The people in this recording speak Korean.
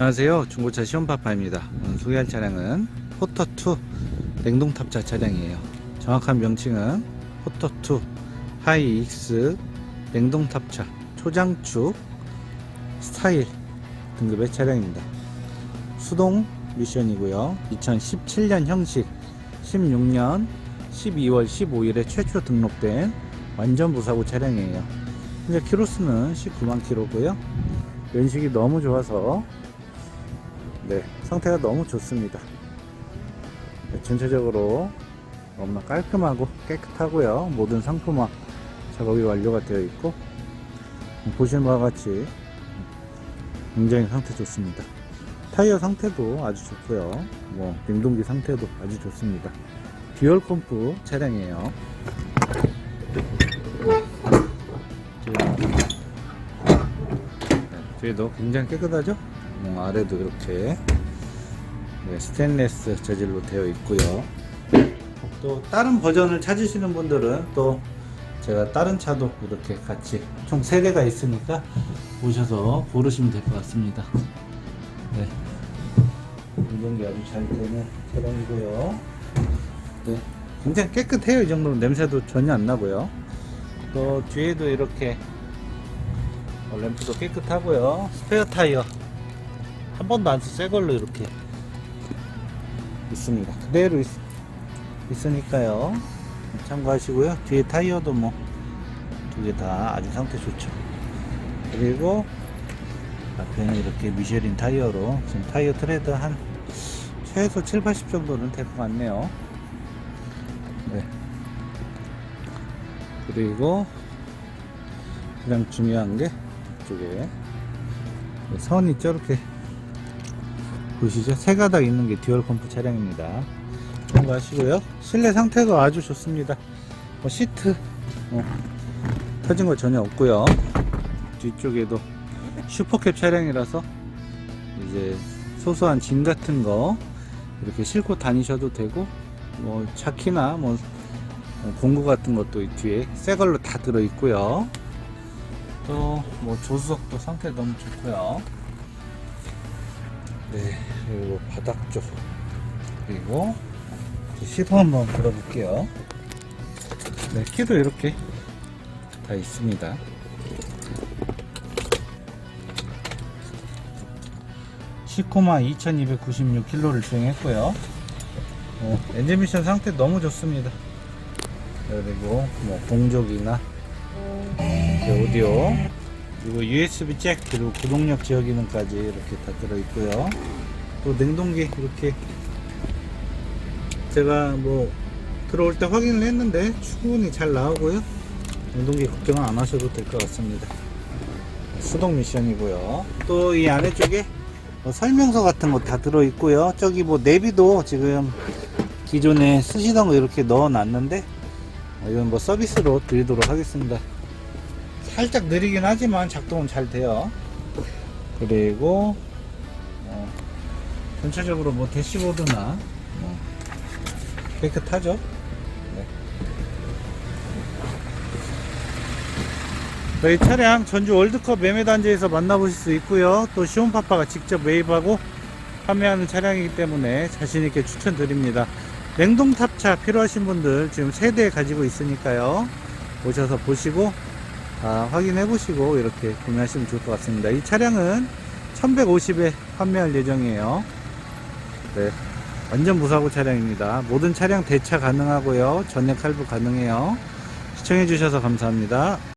안녕하세요. 중고차 시험파파입니다. 오늘 소개할 차량은 포터2 냉동탑차 차량이에요. 정확한 명칭은 포터2 하이익스 냉동탑차 초장축 스타일 등급의 차량입니다. 수동 미션이고요. 2017년 형식 16년 12월 15일에 최초 등록된 완전 무사고 차량이에요. 현재 키로수는 19만 키로고요. 연식이 너무 좋아서 네, 상태가 너무 좋습니다. 네, 전체적으로 너무나 깔끔하고 깨끗하고요. 모든 상품화 작업이 완료가 되어 있고 보시는 바와 같이 굉장히 상태 좋습니다. 타이어 상태도 아주 좋고요. 뭐 냉동기 상태도 아주 좋습니다. 듀얼 컴프 차량이에요. 네, 뒤에도 굉장히 깨끗하죠? 음, 아래도 이렇게 네, 스테인레스 재질로 되어 있고요. 또 다른 버전을 찾으시는 분들은 또 제가 다른 차도 이렇게 같이 총 3대가 있으니까 오셔서 고르시면 될 것 같습니다. 네. 운동기 아주 잘 되는 차량이고요. 네. 굉장히 깨끗해요. 이 정도면 냄새도 전혀 안 나고요. 또 뒤에도 이렇게 어, 램프도 깨끗하고요. 스페어 타이어 한 번도 안 쓴 새 걸로 이렇게 있습니다. 그대로 있, 있으니까요. 참고하시고요. 뒤에 타이어도 뭐 두 개 다 아주 상태 좋죠. 그리고 앞에는 이렇게 미쉐린 타이어로 지금 타이어 트레드 한 최소 7, 80 정도는 될 것 같네요. 네. 그리고 가장 중요한 게 이쪽에 선이 저렇게 보시죠? 세 가닥 있는 게 듀얼 컴프 차량입니다. 참고하시고요. 실내 상태가 아주 좋습니다. 뭐 시트 뭐 터진 거 전혀 없고요. 뒤쪽에도 슈퍼캡 차량이라서 이제 소소한 짐 같은 거 이렇게 싣고 다니셔도 되고 뭐 차키나 뭐 공구 같은 것도 이 뒤에 새 걸로 다 들어 있고요. 또 뭐 조수석도 상태 너무 좋고요. 네, 그리고 바닥 쪽 그리고 시동 한번 들어볼게요. 네, 키도 이렇게 다 있습니다. 시코마 2296km를 주행했고요. 어, 엔진 미션 상태 너무 좋습니다. 그리고 뭐 이렇게 오디오 그리고 USB 잭 그리고 구동력 제어 기능까지 이렇게 다 들어 있고요. 또 냉동기 이렇게 제가 뭐 들어올 때 확인을 했는데 충분히 잘 나오고요. 냉동기 걱정은 안 하셔도 될 것 같습니다. 수동 미션이고요. 또이 안에 쪽에 뭐 설명서 같은 거 다 들어 있고요. 저기 뭐 내비도 지금 기존에 쓰시던 거 이렇게 넣어 놨는데 어, 이건 뭐 서비스로 드리도록 하겠습니다. 살짝 느리긴 하지만 작동은 잘 돼요. 그리고 어, 전체적으로 뭐 대시보드나 뭐 깨끗하죠. 네. 저희 차량 전주 월드컵 매매단지에서 만나보실 수 있고요. 또 시온파파가 직접 매입하고 판매하는 차량이기 때문에 자신있게 추천드립니다. 냉동탑차 필요하신 분들 지금 세대 가지고 있으니까요. 오셔서 보시고 다 확인해 보시고 이렇게 구매하시면 좋을 것 같습니다. 이 차량은 1150에 판매할 예정이에요. 네. 완전 무사고 차량입니다. 모든 차량 대차 가능하고요. 전액 할부 가능해요. 시청해 주셔서 감사합니다.